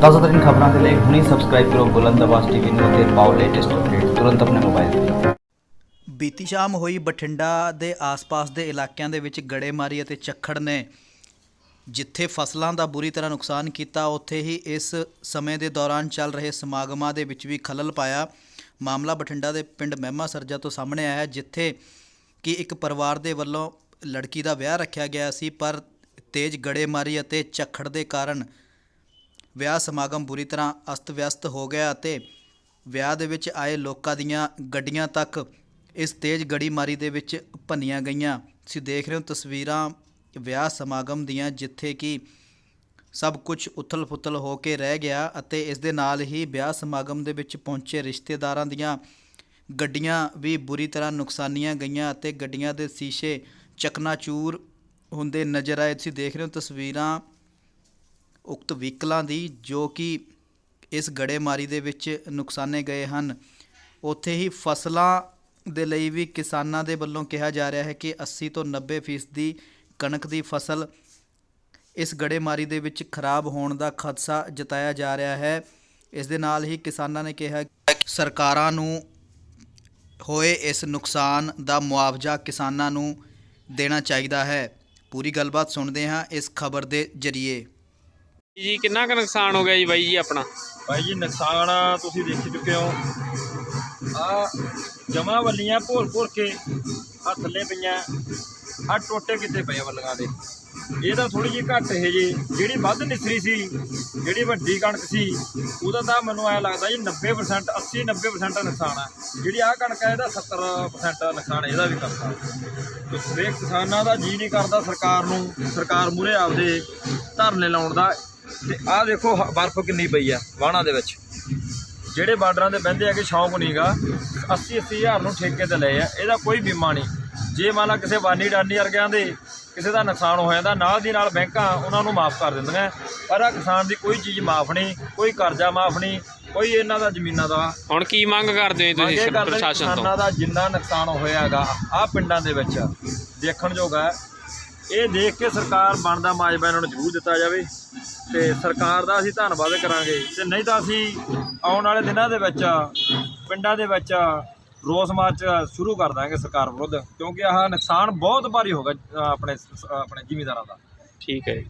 ਤਾਜ਼ਾ ਖਬਰਾਂ ਦੇ ਲਈ ਹੁਣੇ ਸਬਸਕ੍ਰਾਈਬ ਕਰੋ ਬੁਲੰਦ ਆਵਾਜ਼ ਟੀਵੀ ਨੂੰ ਅਤੇ ਪਾਓ ਲੇਟੈਸਟ ਅਪਡੇਟ ਤੁਰੰਤ ਆਪਣੇ ਮੋਬਾਈਲ ਤੇ। ਬੀਤੀ ਸ਼ਾਮ ਹੋਈ ਬਠਿੰਡਾ ਦੇ ਆਸ-ਪਾਸ ਦੇ ਇਲਾਕਿਆਂ ਦੇ ਵਿੱਚ ਗੜੇਮਾਰੀ ਅਤੇ ਝੱਖੜ ਨੇ ਜਿੱਥੇ ਫਸਲਾਂ ਦਾ ਬੁਰੀ ਤਰ੍ਹਾਂ ਨੁਕਸਾਨ ਕੀਤਾ, ਉੱਥੇ ਹੀ ਇਸ ਸਮੇਂ ਦੇ ਦੌਰਾਨ ਚੱਲ ਰਹੇ ਸਮਾਗਮਾਂ ਦੇ ਵਿੱਚ ਵੀ ਖਲਲ ਪਾਇਆ। ਮਾਮਲਾ ਬਠਿੰਡਾ ਦੇ ਪਿੰਡ ਮਹਿਮਾ ਸਰਜਾ ਤੋਂ ਸਾਹਮਣੇ ਆਇਆ, ਜਿੱਥੇ ਕਿ ਇੱਕ ਪਰਿਵਾਰ ਦੇ ਵੱਲੋਂ ਲੜਕੀ ਦਾ ਵਿਆਹ ਰੱਖਿਆ ਗਿਆ ਸੀ, ਪਰ ਤੇਜ਼ ਗੜੇਮਾਰੀ ਅਤੇ ਝੱਖੜ ਦੇ ਕਾਰਨ ਵਿਆਹ ਸਮਾਗਮ ਬੁਰੀ ਤਰ੍ਹਾਂ ਅਸਤ-ਵਿਅਸਤ ਹੋ ਗਿਆ ਅਤੇ ਵਿਆਹ ਦੇ ਵਿੱਚ ਆਏ ਲੋਕਾਂ ਦੀਆਂ ਗੱਡੀਆਂ ਤੱਕ ਇਸ ਤੇਜ਼ ਗੜੀਮਾਰੀ ਦੇ ਵਿੱਚ ਭੰਨੀਆਂ ਗਈਆਂ। ਤੁਸੀਂ ਦੇਖ ਰਹੇ ਹੋ ਤਸਵੀਰਾਂ ਵਿਆਹ ਸਮਾਗਮ ਦੀਆਂ, ਜਿੱਥੇ ਕਿ ਸਭ ਕੁਝ ਉਥਲ-ਪੁਥਲ ਹੋ ਕੇ ਰਹਿ ਗਿਆ ਅਤੇ ਇਸ ਦੇ ਨਾਲ ਹੀ ਵਿਆਹ ਸਮਾਗਮ ਦੇ ਵਿੱਚ ਪਹੁੰਚੇ ਰਿਸ਼ਤੇਦਾਰਾਂ ਦੀਆਂ ਗੱਡੀਆਂ ਵੀ ਬੁਰੀ ਤਰ੍ਹਾਂ ਨੁਕਸਾਨੀਆਂ ਗਈਆਂ ਅਤੇ ਗੱਡੀਆਂ ਦੇ ਸ਼ੀਸ਼ੇ ਚਕਨਾਚੂਰ ਹੁੰਦੇ ਨਜ਼ਰ ਆਏ। ਤੁਸੀਂ ਦੇਖ ਰਹੇ ਹੋ ਤਸਵੀਰਾਂ ਉਕਤ ਵਹੀਕਲਾਂ ਦੀ, ਜੋ ਕਿ ਇਸ ਗੜੇਮਾਰੀ ਦੇ ਵਿੱਚ ਨੁਕਸਾਨੇ ਗਏ ਹਨ। ਉੱਥੇ ਹੀ ਫਸਲਾਂ ਦੇ ਲਈ ਵੀ ਕਿਸਾਨਾਂ ਦੇ ਵੱਲੋਂ ਕਿਹਾ ਜਾ ਰਿਹਾ ਹੈ ਕਿ 80 ਤੋਂ 90% ਫੀਸਦੀ ਕਣਕ ਦੀ ਫਸਲ ਇਸ ਗੜੇਮਾਰੀ ਦੇ ਵਿੱਚ ਖਰਾਬ ਹੋਣ ਦਾ ਖਦਸ਼ਾ ਜਤਾਇਆ ਜਾ ਰਿਹਾ ਹੈ। ਇਸ ਦੇ ਨਾਲ ਹੀ ਕਿਸਾਨਾਂ ਨੇ ਕਿਹਾ ਸਰਕਾਰਾਂ ਨੂੰ ਹੋਏ ਇਸ ਨੁਕਸਾਨ ਦਾ ਮੁਆਵਜ਼ਾ ਕਿਸਾਨਾਂ ਨੂੰ ਦੇਣਾ ਚਾਹੀਦਾ ਹੈ। ਪੂਰੀ ਗੱਲਬਾਤ ਸੁਣਦੇ ਹਾਂ ਇਸ ਖਬਰ ਦੇ ਜ਼ਰੀਏ। ਜੀ, ਕਿੰਨਾ ਕੁ ਨੁਕਸਾਨ ਹੋ ਗਿਆ ਜੀ ਬਾਈ ਜੀ ਆਪਣਾ? ਭਾਈ ਜੀ, ਨੁਕਸਾਨ ਤੁਸੀਂ ਦੇਖ ਚੁੱਕੇ ਹੋ। ਆ ਜਮਾ ਵੱਲੀਆਂ ਭੋਰ ਭੋਰ ਕੇ ਆ ਥੱਲੇ ਪਈਆਂ। ਆ ਟੋਟੇ ਕਿਤੇ ਪਏ ਆ ਵੱਲੀਆਂ ਦੇ? ਇਹ ਤਾਂ ਥੋੜੀ ਜਿਹੀ ਘੱਟ ਹੈ ਜੀ। ਜਿਹੜੀ ਵੱਧ ਨਿਸਰੀ ਸੀ, ਜਿਹੜੀ ਵੱਡੀ ਕਣਕ ਸੀ, ਉਹਦਾ ਤਾਂ ਮੈਨੂੰ ਐ ਲੱਗਦਾ ਜੀ 90% 80 90% ਨੁਕਸਾਨ ਆ। ਜਿਹੜੀ ਆ ਕਣਕ ਹੈ ਇਹਦਾ 70% ਨੁਕਸਾਨ ਇਹਦਾ ਵੀ ਕਰਦਾ ਤੇ ਕਿਸਾਨਾਂ ਦਾ ਜੀ ਨਹੀਂ ਕਰਦਾ ਸਰਕਾਰ ਨੂੰ। ਸਰਕਾਰ ਮੂਰੇ ਆਪਦੇ ਧਰਨੇ ਲਾਉਣ ਦਾ ਤੇ ਆਹ ਦੇਖੋ ਬਰਫ਼ ਕਿੰਨੀ ਪਈ ਆ ਵਾਹਣਾ ਦੇ ਵਿੱਚ। ਜਿਹੜੇ ਬਾਰਡਰਾਂ ਤੇ ਬਹਿੰਦੇ ਆ ਕਿ ਸ਼ੌਂਕ ਨਹੀਂਗਾ 80 80 ਹਜ਼ਾਰ ਨੂੰ ਠੇਕੇ ਤੇ ਲਏ ਆ ਇਹਦਾ ਕੋਈ ਬੀਮਾ ਨਹੀਂ ਜੇ ਮੰਨ ਲਾ ਕਿਸੇ ਵਾਨੀ ਡਾਨੀ ਵਰਗਿਆਂ ਦੇ ਕਿਸੇ ਦਾ ਨੁਕਸਾਨ ਹੋ ਜਾਂਦਾ ਨਾਲ ਦੀ ਨਾਲ ਬੈਂਕਾਂ ਉਹਨਾਂ ਨੂੰ ਮਾਫ ਕਰ ਦਿੰਦੀਆਂ। ਪਰ ਆ ਕਿਸਾਨ ਦੀ ਕੋਈ ਚੀਜ਼ ਮਾਫ ਨਹੀਂ ਕੋਈ ਕਰਜ਼ਾ ਮਾਫ ਨਹੀਂ ਕੋਈ ਇਹਨਾਂ ਦਾ ਜ਼ਮੀਨਾਂ ਦਾ ਹੁਣ ਕੀ ਮੰਗ ਕਰਦੇ ਹੋ ਤੁਸੀਂ ਪ੍ਰਸ਼ਾਸਨ ਤੋਂ? ਕਿਸਾਨਾਂ ਦਾ ਜਿੰਨਾ ਨੁਕਸਾਨ ਹੋਇਆਗਾ ਆ ਪਿੰਡਾਂ ਦੇ ਵਿੱਚ ਦੇਖਣ ਯੋਗ ਹੈ। ਇਹ ਦੇਖ ਕੇ ਸਰਕਾਰ ਬਣਦਾ ਮਾਜਬਾ ਇਹਨਾਂ ਨੂੰ ਜ਼ਰੂਰ ਦਿੱਤਾ ਜਾਵੇ ਤੇ ਸਰਕਾਰ ਦਾ ਅਸੀਂ ਧੰਨਵਾਦ ਕਰਾਂਗੇ ਤੇ ਨਹੀਂ ਤਾਂ ਅਸੀਂ ਆਉਣ ਵਾਲੇ ਦਿਨਾਂ ਦੇ ਵਿੱਚ ਪਿੰਡਾਂ ਦੇ ਵਿੱਚ ਰੋਸ ਮਾਰਚ ਸ਼ੁਰੂ ਕਰ ਦਾਂਗੇ ਸਰਕਾਰ ਵਿਰੁੱਧ ਕਿਉਂਕਿ ਆਹ ਨੁਕਸਾਨ ਬਹੁਤ ਭਾਰੀ ਹੋਗਾ ਅ, ਆਪਣੇ ਆਪਣੇ ਜ਼ਿਮੀਂਦਾਰਾਂ ਦਾ। ਠੀਕ ਹੈ ਜੀ।